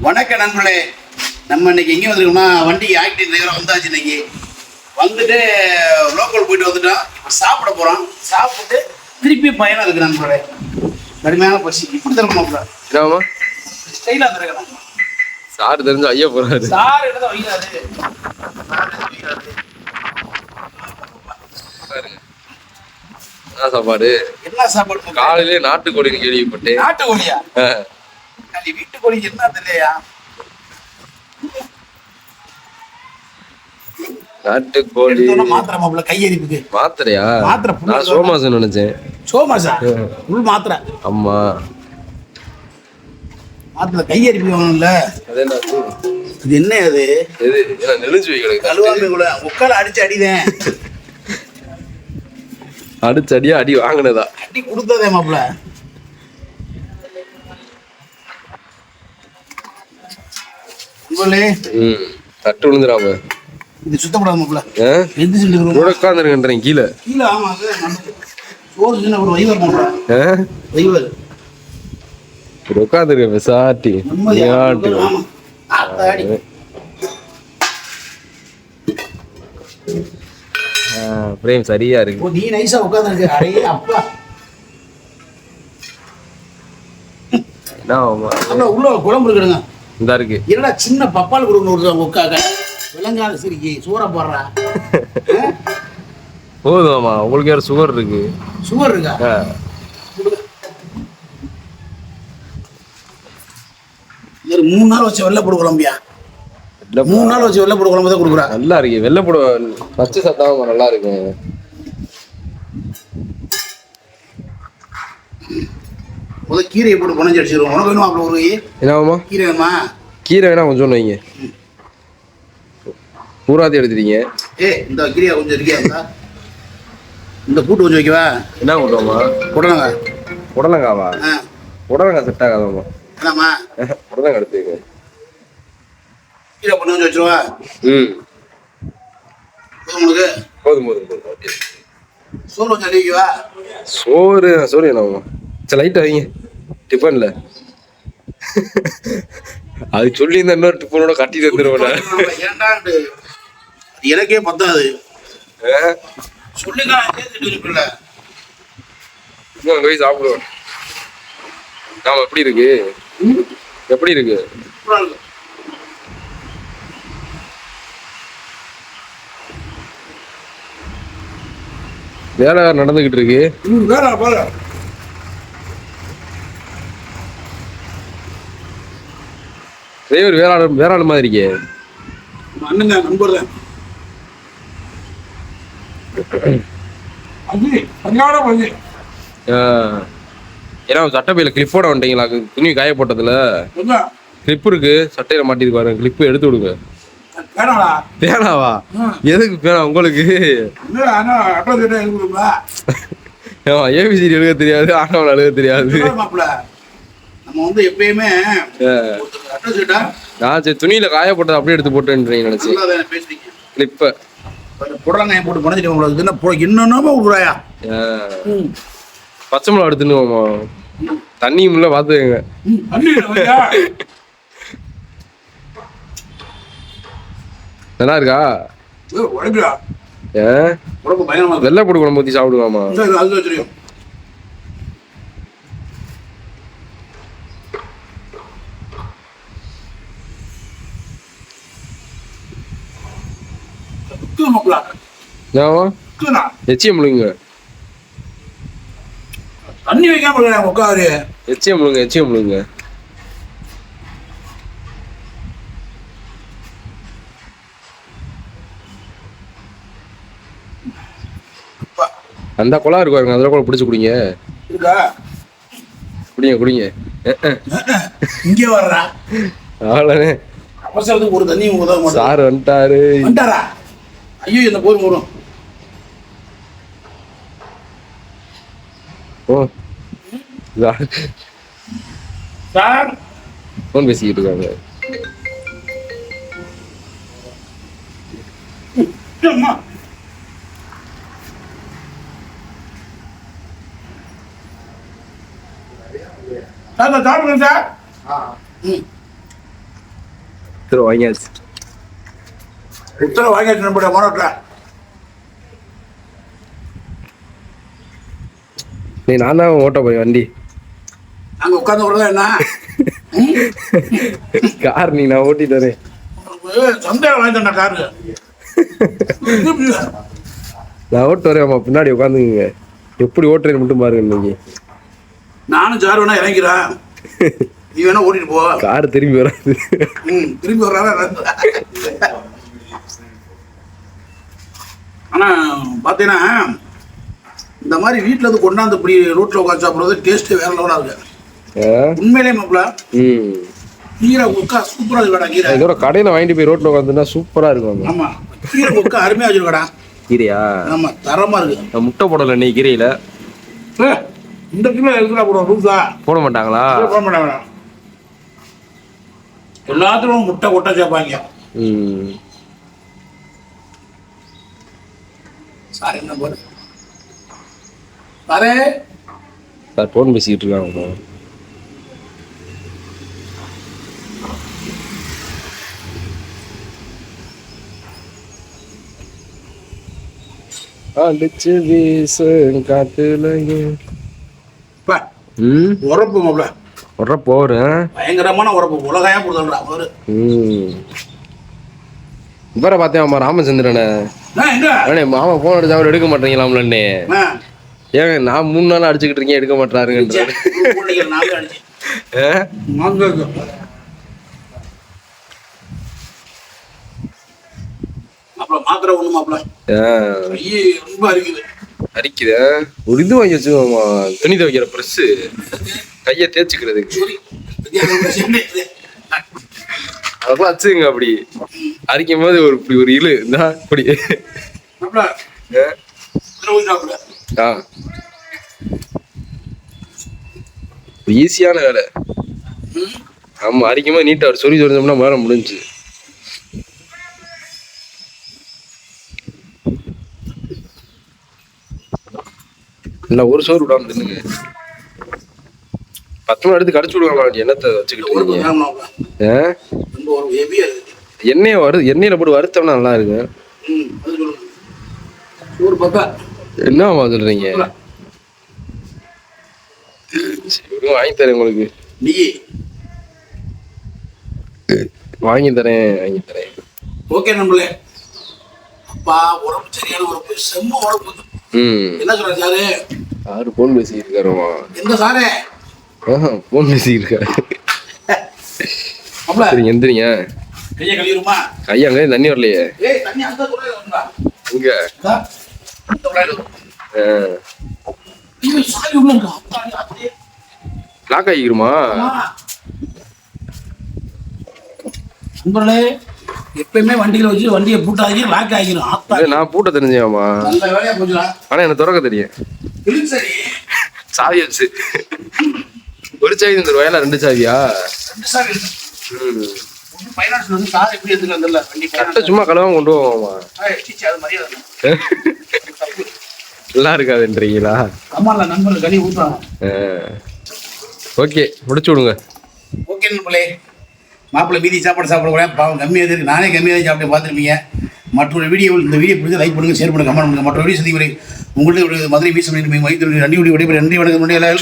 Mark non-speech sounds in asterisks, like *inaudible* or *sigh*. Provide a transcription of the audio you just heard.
வணக்கம் நண்பர்களே. நம்ம இன்னைக்கு எங்கே வந்திருக்கோம்னா வண்டி ஆக்டிவ் டிரைவராக வந்தாச்சு இன்னைக்கு. வந்துட்டு லோக்கல் போயிட்டு வந்துட்டோம். சாப்பிட போகிறோம் சாப்பிட்டு திருப்பி பயணம் இருக்கு நண்பர்களே. கடுமையான பசி. இப்படி தரமாப்ல என்னமா ஸ்டைலாக தருக்கிறேன் சார் தெரிஞ்சு ஐயா போறாரு. சார் எடுத்த வைக்கிறாரு என்ன சாப்பாடு? என்ன சாப்பாடு? மக்களே? காலையிலே நாட்டுக்கோழின்னு கேள்விப்பட்டேன். நாட்டு கோழியா ஆ, நீ வீட்டு கோழிக்கு என்ன தெரியலையா நாட்டுக்கோழி மாத்திரை மாப்பிள்ள கையெறிப்புக்கு மாத்திரையா? மாத்திரை நான் சோமாசன் நினைச்சேன். சோமாசா? உள் மாத்திரை. அம்மா. மாத்திரை கையெறிப்பு வாங்கணும்ல அது என்ன இது என்ன அது? எது? என்ன நெளிஞ்சு வைக்கிறது கழுவாம கூட அடிச்சு அடிதேன் அடிச்சு அடியா அடி வாங்கினதா? அடி கொடுத்ததே மாப்பிள்ள. இவளே. ம் தட்டு விழுந்துடாம இது ஆ? எந்த சென்று கூட உட்காந்துருக்கேன்றேன் கீழே. கீழே ஆமா. சோறு சின்ன ஒரு வைவர் ஆ? வைவர் இப்படி உட்காந்துருக்கேன் பிரேம் சரியா இருக்கு. நீ நைஸா உட்காந்துருக்க அரே அப்பா. என்ன ஆமா? அப்புறம் உள்ள குழம்பு இருக்குடுங்க இந்தா இருக்கு. என்னடா சின்ன பப்பால் கொடுக்கணும் ஒருத்தவங்க உட்காக விளங்காத சிரிக்கி சூற போடுறா. *laughs* போதுமாமா உங்களுக்கு யார் சுகர் இருக்கு. சுகர் இருக்கா? மூணு நாள் வச்ச வெள்ளைப்பூடு குழம்பியா? இல்ல, மூணு நாள் வச்ச வெள்ளைப்பூடு குழம்பு தான் கொடுக்குறா. நல்லா இருக்கு. வெள்ளைப்பூட பச்சை சத்தாம நல்லா இருக்கு முதல் கீரையை போட்டு புனைஞ்சு அடிச்சிருவோம். உனக்கு வேணுமா அப்படி ஒரு என்னவாமா கீரை வேணுமா? கீரை வேணா கொஞ்சம் வைங்க. பூராத்தி எடுத்துட்டீங்க. ஏ இந்த கீரையா கொஞ்சம் இருக்கியா இருந்தா இந்த கூட்டு கொஞ்சம் வைக்கவா? என்ன கொண்டுவாமா உடனங்க உடலங்காவா ஆ. உடலங்காய் செட் ஆகாதாமா என்னம்மா? உடலங்காய் எடுத்துங்க கீரை பண்ணி கொஞ்சம் வச்சிருவா? ம். உங்களுக்கு போதும் போதும் போதும் அப்படியே. சோறு கொஞ்சம் அள்ளி வைக்கவா? சோறு சோறு என்னவாமா சரி லைட்டாக வைங்க. டிஃபன்ல. அது சொல்லி இந்த இன்னொரு டிஃபனோட கட்டிட்டு வந்துருவேன் எனக்கே பத்தாது. சொல்லுங்க அங்கே போய் சாப்பிடுவோம். ஆமா எப்படி இருக்கு? எப்படி இருக்கு? வேலை நடந்துகிட்டு இருக்கு. டிரைவர் வேற ஆள் வேற ஆள் மாதிரி இருக்கே. அண்ணங்க நண்பர் தான். ஏன்னா சட்டப்பையில கிளிப்போட வந்துட்டீங்களா? துணி காய போட்டதுல. கிளிப் இருக்கு. சட்டையில மாட்டிருக்கு பாருங்க. கிளிப் எடுத்து விடுங்க. பேனாவா எதுக்கு பேனா உங்களுக்கு? ஏபிசிடி *laughs* எழுத தெரியாது ஆனவன் எழுத தெரியாது. நம்ம வந்து எப்பயுமே நான் சரி துணியில காய போட்டது அப்படியே எடுத்து போட்டேன்றீங்க நினைச்சு. பேசுறீங்க. கிளிப்ப புடலங்காயம் போட்டு புடஞ்சிட்டு உங்களுக்கு என்ன புட என்னென்னமோ விடுறாயா பச்சை மிளகா எடுத்துன்னு தண்ணி முள்ள பாத்துக்கங்க. நல்லா இருக்கா. வெள்ளை போட்டு குழம்பு ஊத்தி சாப்பிடுவாமா? சுத்தம்டா. எச்சியம் முழுங்க தண்ணி வைக்காம இருக்கிறேன் உட்காரு எச்சியம் முழுங்க எச்சியம் முழுங்க அந்த குழா இருக்கு பாருங்க அதில் கூட பிடிச்சி குடிங்க இருக்கா குடிங்க குடிங்க. இங்கே வர்றா அவசரத்துக்கு ஒரு தண்ணி உதவ மாட்டேன் சார் வந்துட்டாரு வந்துட்டாரா ஐயோ இந்த போர் போடும் ஓ சார். ஃபோன் பேசிக்கிட்டு இருக்காங்க. சார் சார் சாப்பிடுங்க சார். ம் உத்தரவு வாங்கியாச்சு. உத்தரவு வாங்கியாச்சு நம்மளுடைய மாநாட்டில் நீ நான் தான் ஓட்ட போய் வண்டி. அங்கே உட்காந்து விடுறதா என்ன? கார் நீ நான் ஓட்டிட்டு வரேன். சந்தேகம் வாங்கிட்டேன்டா காரு. நான் ஓட்டு வரேன் பின்னாடி உட்காந்துங்க எப்படி ஓட்டுறேன்னு மட்டும் பாருங்க நீங்க நானும் சார் வேணா இறங்கிறேன் நீ வேணா ஓட்டிட்டு போ. கார் திரும்பி வராது. திரும்பி வர்றாரா ஆனா பார்த்தீங்கன்னா இந்த மாதிரி வீட்டில் இருந்து கொண்டாந்து இப்படி ரோட்டில் உட்காந்து சாப்பிட்றது டேஸ்ட்டு வேற லெவலாக இருக்கு? உண்மையிலே மாப்பிள ம். கீரை கொக்கா சூப்பராக இருக்குடா கீரை. இதோட கடையில் வாங்கிட்டு போய் ரோட்டில் உட்காந்துனா சூப்பராக இருக்கும் அங்க. ஆமா. கீரை கொக்கா அருமையாக வச்சிருக்கடா கீரையா? ஆமா தரமா இருக்கு. முட்டை போடலை நீ கீரையில். இந்த கிலோ எதுக்குடா போடுவோம் ரூசா? போட மாட்டாங்களா? போட மாட்டாங்க எல்லாத்துக்கும் முட்டை கொட்டை சேர்ப்பாங்க. சாரி என்ன போடு. சாரே. சார் ஃபோன் பேசிக்கிட்டு இருக்காங்க அடிச்சு வீசு காட்டுலயும் பா. ம்? உரப்பு வர்ற போறேன் பயங்கரமான உரப்பு. உலகையா கொடுத்துடா அவரு. இவரை பார்த்தேன் அம்மா ராமச்சந்திரனை. அண்ணே மாமா ஃபோன் அடிச்சா அவர் எடுக்க மாட்டீங்களாம்லண்ணே ஏங்க நான் மூணு நாள் அடிச்சுக்கிட்டு இருக்கேன் எடுக்க ரொம்ப அரிக்குது. ஒரு இது வாங்கி வச்சுக்கோமா துணி துவைக்கிற ப்ரெஸ்ஸு கையை தேய்ச்சிக்கிறதுக்கு. அதெல்லாம் வச்சுங்க அப்படி. அரிக்கும் போது ஒரு இப்படி ஒரு இழு. இந்தா இப்படி. ஆ? ஈஸியான வேலை. ஆமா அரிக்கும் போது நீட்டா ஒரு சொல்லி சொல்லிச்சோம்னா வேலை முடிஞ்சு இல்ல ஒரு சோறு விடாம தின்னுங்க. பத்து மணி எடுத்து கடிச்சு விடுவாங்க எண்ணத்தை வச்சுக்கிட்டு எண்ணெயை வறு எண்ணெயில போட்டு வறுத்தோம்னா நல்லா இருக்கு. ஒரு பக்கா. என்னம்மா சொல்றீங்க? சரி, வாங்கி தரேன் உங்களுக்கு. வாங்கி தரேன் வாங்கி தரேன். ஓகே நம்மளே அப்பா உரப்பு சரியான உரப்பு செம்ம ம். என்ன சொல்ற சாரு? யாரு ஃபோன் பேசியிருக்காருமா எந்த சாரே? ஆஹா ஃபோன் பேசியிருக்காரு எந்திரிங்க. கையை கழுவிடுமா? ஐயா அங்கே தண்ணி வரலையே. ஏய் தண்ணி அந்த துறையில வரும்டா. இங்க. இதா, அந்த துறையில வரும். ஐயோ சாவி உள்ள இருக்கா? அத்தாடி, அப்படியே. லாக் ஆகிக்கிறோமா ஆமா. நண்பர்களே எப்பயுமே வண்டியில வச்சு வண்டியை பூட்டாக்கி லாக் ஆகிரும். ஆத்தா. நான் பூட்ட தெரிஞ்சேம்மா நல்ல வேலையா போச்சுடா. ஆனா எனக்கு திறக்க தெரியும். சரி சாவி வச்சு. ஒரு சாவி தந்துருவா? இல்ல ரெண்டு சாவியா? ரெண்டு சாவி ம். ஃபைனான்ஸ்ல வந்து சார் எப்படி எடுத்துட்டு வந்துடல வண்டி கட்டை சும்மா கழுவாம கொண்டு போவாமா அது மரியாதை நல்லா இருக்காதுன்றீங்களா? கம்மால நண்பர்கள் ஓகே முடிச்சு விடுங்க. ஓகே நண்பர்களே மாப்பிள்ளை மீதி சாப்பாடு சாப்பிட கூட பாவம் கம்மியாக இருக்கு. நானே கம்மியாக தான் சாப்பிட்டு பார்த்துருப்பீங்க. மற்றொரு வீடியோ இந்த வீடியோ பிடிச்சி லைக் பண்ணுங்க ஷேர் பண்ணுங்க கமெண்ட் பண்ணுங்க. மற்ற வீடியோ சந்தி வரை உங்கள்ட்ட ஒரு மதுரை வீசம் நன்றி வீடியோ நன்றி வணக்கம். முன்னாடி எல்லாம்